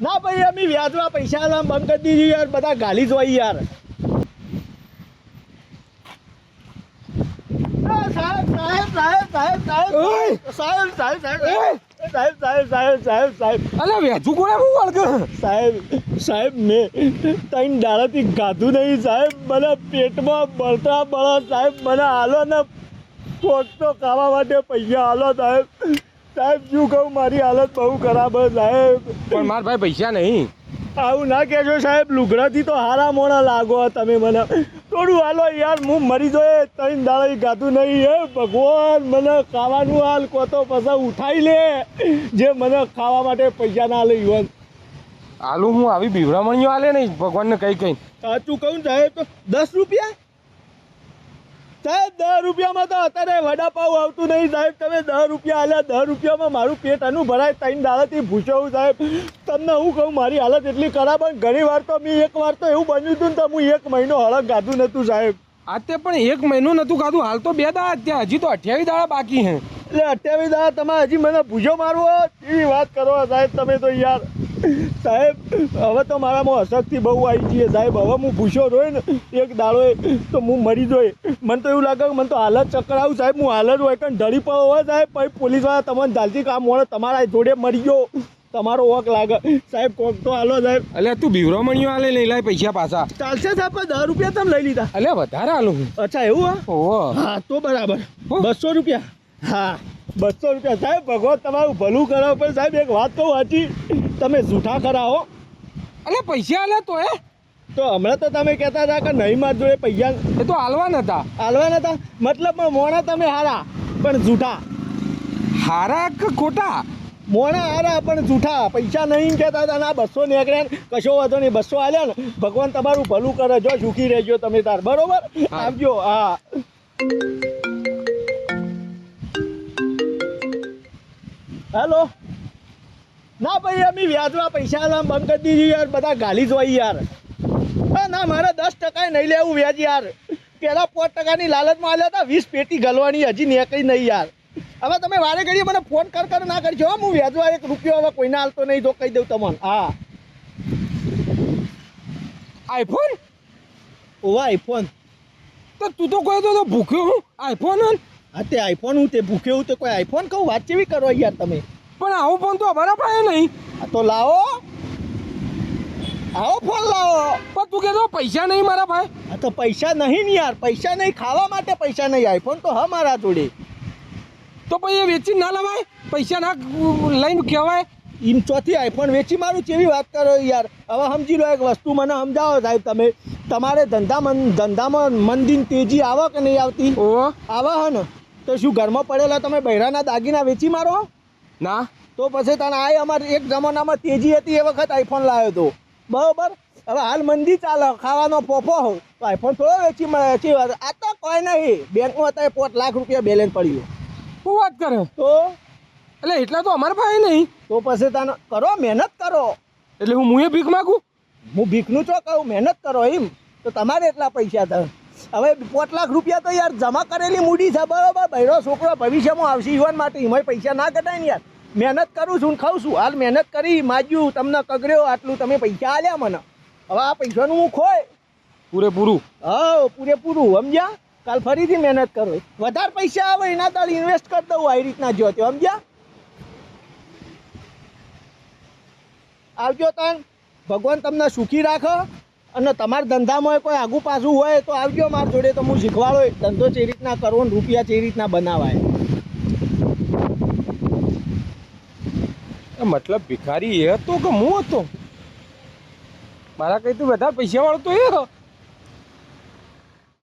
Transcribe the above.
ના ભાઈ અમે વ્યાજમાં પૈસા આલવા બંધ કરી દીધી યાર બધા ગાલી જ હોય યાર સાહેબ સાહેબ સાહેબ સાહેબ સાહેબ સાહેબ સાહેબ સાહેબ! સાહેબ સાહેબ સાહેબ સાહેબ અલે વેચું કોને હું વળગ સાહેબ સાહેબ મેં ત્રણ દાડાથી ગાધું નહીં સાહેબ મને પેટમાં બળતા બળો સાહેબ મને હાલો ને કોક તો ખાવા માટે પૈસા હાલો સાહેબ સાહેબ શું કહું? મારી હાલત બહુ ખરાબ છે સાહેબ. પણ માર ભાઈ પૈસા નહીં. આવું ના કહેજો સાહેબ. લુગડાથી તો હારા મોણા લાગો તમે મને. થોડું હાલો યાર હું મરી જોઈએ ત્રણ દાડા ગાતું નહીં હે ભગવાન. મને ખાવાનું હાલ કો તો પછી ઉઠાઈ લે. જે મને ખાવા માટે પૈસા ના લે યુવાન આલુ હું આવી બીવરામણીઓ આલે નહીં ભગવાનને કઈ કઈ સાચું કહું સાહેબ તો દસ રૂપિયા? સાહેબ દસ રૂપિયામાં તો અત્યારે વડાપાવ આવતું નહીં સાહેબ. તમે દસ રૂપિયા આલ્યા દસ રૂપિયામાં મારું પેટ અનું ભરાય ત્રણ દાડાથી ભૂસ્યો સાહેબ. તમને હું કહું મારી હાલત એટલી ખરાબ અને ઘણી વાર તો મેં એક વાર તો એવું બન્યું હતું ને તો હું એક મહિનો હળક ગાધું નહોતું સાહેબ. આ તે પણ એક મહિનો નહોતું ખાધું હાલ તો બે દાડા ત્યાં હજી તો અઠ્યાવીસ દાડા બાકી હે એટલે અઠ્યાવીસ દાડા તમે હજી મને ભૂજો મારવો? એવી વાત કરો સાહેબ તમે તો યાર. સાહેબ હવે તો મારામાં અશક્તિ બહુ આવી છે સાહેબ. હવે હું ભૂસો રોય ને એક દાડો તો હું મરી જોઈ. મને તો એવું લાગે કે મને તો હાલત ચક્કર આવું સાહેબ હું હાલત હોય કારણ ઢળી પડો હોય સાહેબ પછી પોલીસવાળા તમને ધાલથી કામ મળે તમારા જોડે મરી ગયો. તમારો વોક લાગે. સાહેબ કોક તો હાલો સાહેબ. અલે તું બીવરામણીઓ આલે નહીં લાય પૈસા પાછા. ચાલશે સાહેબ પણ દસ રૂપિયા તમે લઈ લીધા. અલે વધારે આલું હું. અચ્છા એવું હા? હા તો બરાબર. બસો રૂપિયા. હા બસો રૂપિયા. સાહેબ ભગવાન તમારું ભલું કરો પણ સાહેબ એક વાત કહું સાચી. તમે જૂઠા ખરા હો? અલે પૈસા આલે તો એ તો હમણાં તો તમે કહેતા હતા કે નહીં માર જોડે પૈસા. એ તો હાલવા નતા હાલવા નતા મતલબ મોણા તમે હારા પણ જૂઠા. હારા કે ખોટા? મોણા હારા પણ જૂઠા. પૈસા નહીં કહેતા હતા ના બસો નીકળ્યા કશો વાંધો નહીં બસો આલ્યા ને. ભગવાન તમારું ભલું કરે જો સુખી રહેજો તમે તાર. બરોબર. આવજો હા. હેલો? ના ભાઈ અમે વ્યાજમાં પૈસા આલવા બંધ કરી દીધી યાર બધા ગાલી જ હોય યાર. હા ના મારે દસ ટકાએ નહીં લેવું વ્યાજ યાર. પહેલાં પાંચ ટકાની લાલચમાં આવ્યા હતા વીસ પેટી ગલવાની હજી નીકળી નહીં યાર. હવે તમે વારે ઘડીએ મને ફોન કર કર ના કરજો. હો. હું વ્યાજવા એક રૂપિયો હવે કોઈને હાલતો નહીં તો કહી દઉં તમને. હા. આઈફોન? ઓવા આઈફોન. તો તું તો કહ્યો તો તો ભૂખ્યો હું. આઈફોન હા તે આઈફોન હું તે ભૂખ્યો હું તે કોઈ આઈફોન કહું? વાત કેવી કરો યાર તમે. પણ આવો ફોન તો અમારા પાસે નહીં. તો લાવો. આવો ફોન લાવો. પણ તું કહેતો પૈસા નહીં મારા પાસે. આ તો પૈસા નહીં ને યાર. પૈસા નહીં ખાવા માટે પૈસા નહીં. આઈફોન તો હા મારા જોડે. તો પછી એ વેચી ના લવાય? પૈસા ના લઈને કહેવાય? એમ ચોથી આઈફોન વેચી મારું કેવી વાત કરો યાર? હવે સમજી લો એક વસ્તુ મને સમજાવો સાહેબ તમે. તમારે ધંધા મન ધંધામાં મંદિર તેજી આવે કે નહીં આવતી? ઓહો આવે હે ને? તો શું ઘરમાં પડેલા તમે બૈરાના દાગીના વેચી મારો? ના? તો પછી તને આ અમારે એક જમાનામાં તેજી હતી એ વખત આઈફોન લાવ્યો હતો બરાબર? હવે હાલ મંદી ચાલે ખાવાનો ફોફો હો. તો આઈફોન થોડો વેચી મળે વેચી આ તો કોઈ નહીં. બેંકમાં અત્યારે પોત લાખ રૂપિયા બેલેન્સ પડ્યું શું વાત કરે? તો? એટલે એટલા તો અમારા પાસે નહીં. તો પછી તને કરો મહેનત કરો. એટલે હું મુએ ભીખ માગું? હું ભીખનું ચો કહું મહેનત કરો એમ. તો તમારે એટલા પૈસા થાય. હવે પાંચ લાખ રૂપિયા તો યાર જમા કરેલી મૂડી છે બરાબર. બૈરો છોકરો ભવિષ્યમાં આવશે. યુવાન માટે એમાં પૈસા ના કટાય ને યાર. મહેનત કરું છું ને ખાઉં છું. હાલ મહેનત કરી માજ્યું તમને કગર્યો આટલું તમે પૈસા આલ્યા મને. હવે આ પૈસાનું હું ખોય. પૂરેપૂરું. હા પૂરેપૂરું. સમજ્યા? કાલ ફરીથી મહેનત કરો. વધારે પૈસા આવે એના તાલ ઇન્વેસ્ટ કરી દઉં આવી રીતના જો તે સમજ્યા? આવજો તન. ભગવાન તમને સુખી રાખે. અને તમારા ધંધામાં કોઈ આગુ પાછું હોય તો આવજો મારા જોડે તો હું શીખવાડો. ધંધો જે રીતના કરવો ને રૂપિયા જે રીતના બનાવાય. મતલબ ભિખારી એ હતો કે હું હતો? મારા કઈ તું બધા પૈસા વાળો તો એ હતો.